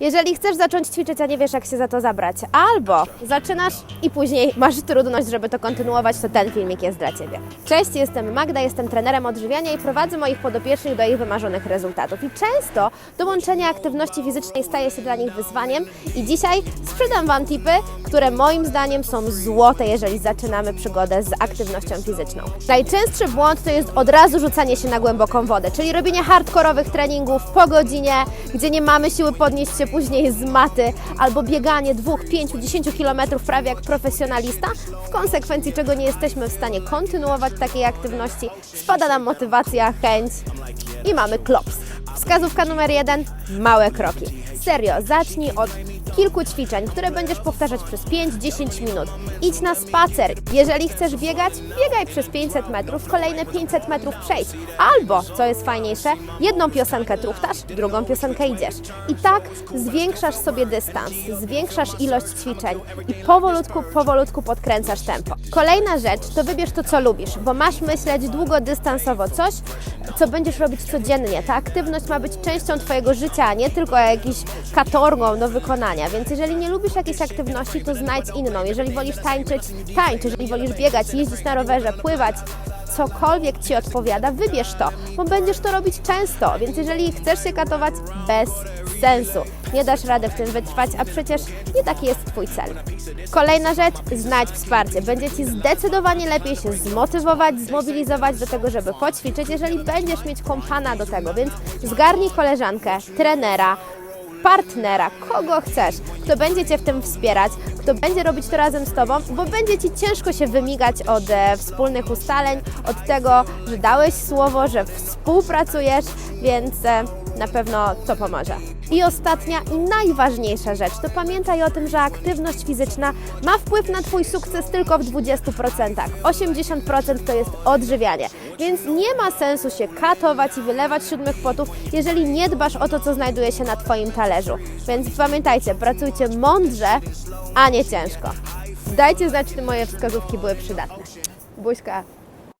Jeżeli chcesz zacząć ćwiczyć, a nie wiesz, jak się za to zabrać, albo zaczynasz i później masz trudność, żeby to kontynuować, to ten filmik jest dla Ciebie. Cześć, jestem Magda, jestem trenerem odżywiania i prowadzę moich podopiecznych do ich wymarzonych rezultatów. I często dołączenie aktywności fizycznej staje się dla nich wyzwaniem i dzisiaj sprzedam Wam tipy, które moim zdaniem są złote, jeżeli zaczynamy przygodę z aktywnością fizyczną. Najczęstszy błąd to jest od razu rzucanie się na głęboką wodę, czyli robienie hardkorowych treningów po godzinie, gdzie nie mamy siły podnieść się później z maty, albo bieganie 2, 5, 10 km prawie jak profesjonalista, w konsekwencji czego nie jesteśmy w stanie kontynuować takiej aktywności, spada nam motywacja, chęć i mamy klops. Wskazówka numer jeden: małe kroki. Serio, zacznij od kilku ćwiczeń, które będziesz powtarzać przez 5-10 minut. Idź na spacer. Jeżeli chcesz biegać, biegaj przez 500 metrów, kolejne 500 metrów przejdź. Albo, co jest fajniejsze, jedną piosenkę truchtasz, drugą piosenkę idziesz. I tak zwiększasz sobie dystans, zwiększasz ilość ćwiczeń i powolutku, powolutku podkręcasz tempo. Kolejna rzecz to wybierz to, co lubisz, bo masz myśleć długodystansowo coś, co będziesz robić codziennie. Ta aktywność ma być częścią Twojego życia, a nie tylko jakiś katorgą do wykonania. Więc jeżeli nie lubisz jakiejś aktywności, to znajdź inną. Jeżeli wolisz tańczyć, tańcz. Jeżeli wolisz biegać, jeździć na rowerze, pływać, cokolwiek Ci odpowiada, wybierz to, bo będziesz to robić często. Więc jeżeli chcesz się katować, bez sensu. Nie dasz rady w tym wytrwać, a przecież nie taki jest Twój cel. Kolejna rzecz, znajdź wsparcie. Będzie Ci zdecydowanie lepiej się zmotywować, zmobilizować do tego, żeby poćwiczyć, jeżeli będziesz mieć kompana do tego. Więc zgarnij koleżankę, trenera, partnera, kogo chcesz, kto będzie Cię w tym wspierać, kto będzie robić to razem z Tobą, bo będzie Ci ciężko się wymigać od e, wspólnych ustaleń, od tego, że dałeś słowo, że współpracujesz, więc e, na pewno to pomoże. I ostatnia i najważniejsza rzecz, to pamiętaj o tym, że aktywność fizyczna ma wpływ na Twój sukces tylko w 20%. 80% to jest odżywianie, więc nie ma sensu się katować i wylewać siódmych potów, jeżeli nie dbasz o to, co znajduje się na Twoim talerzu. Więc pamiętajcie, pracujcie mądrze, a nie ciężko. Dajcie znać, czy moje wskazówki były przydatne. Buźka.